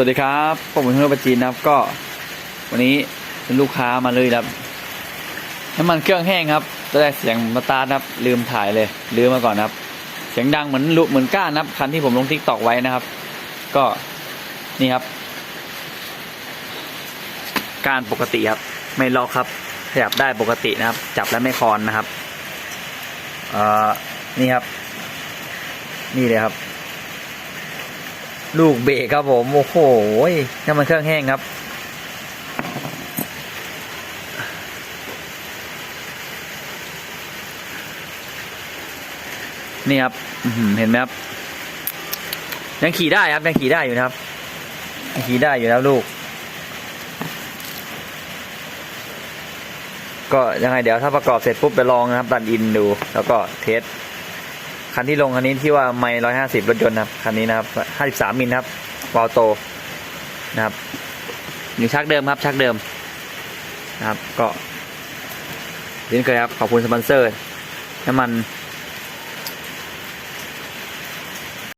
วัสดีครับผมเป็นเพื่อนประจีนนะครับก็ วันนี้เป็นลูกค้ามาเลยครับน้ำมันเครื่องแห้งครับตอนแรกเสียงมาตาร์นะครับ ลืมถ่ายเลยลืมมาก่อนนะครับ เสียงดังเหมือนลุเหมือนก้านครับคันที่ผมลงทิกตอกไว้นะครับ ก็นี่ครับ การปกติครับ ไม่ล็อกครับ ขยับได้ปกตินะครับ จับแล้วไม่คลอนนะครับเอ่อนี่ครับ นี่เลยครับ ลูกเบรกครับผมโอ้โหน้ำมันเครื่องแห้งครับ นี่ครับเห็นไหมครับ ยังขี่ได้ครับยังขี่ได้อยู่นะครับยังขี่ได้อยู่แล้วลูก ก็ยังไงเดี๋ยวถ้าประกอบเสร็จปุ๊บไปลองนะครับดันอินดู แล้วก็เทส คันที่ลงคันนี้ที่ว่าไม่ร้อยห้าสิบรถยนต์นะครับคันนี้นะครับห้าสิบสามมิลครับวอลโตนะครับ อยู่ชักเดิมครับชักเดิมนะครับ ก็เช่นเคยครับขอบคุณสปอนเซอร์น้ำมัน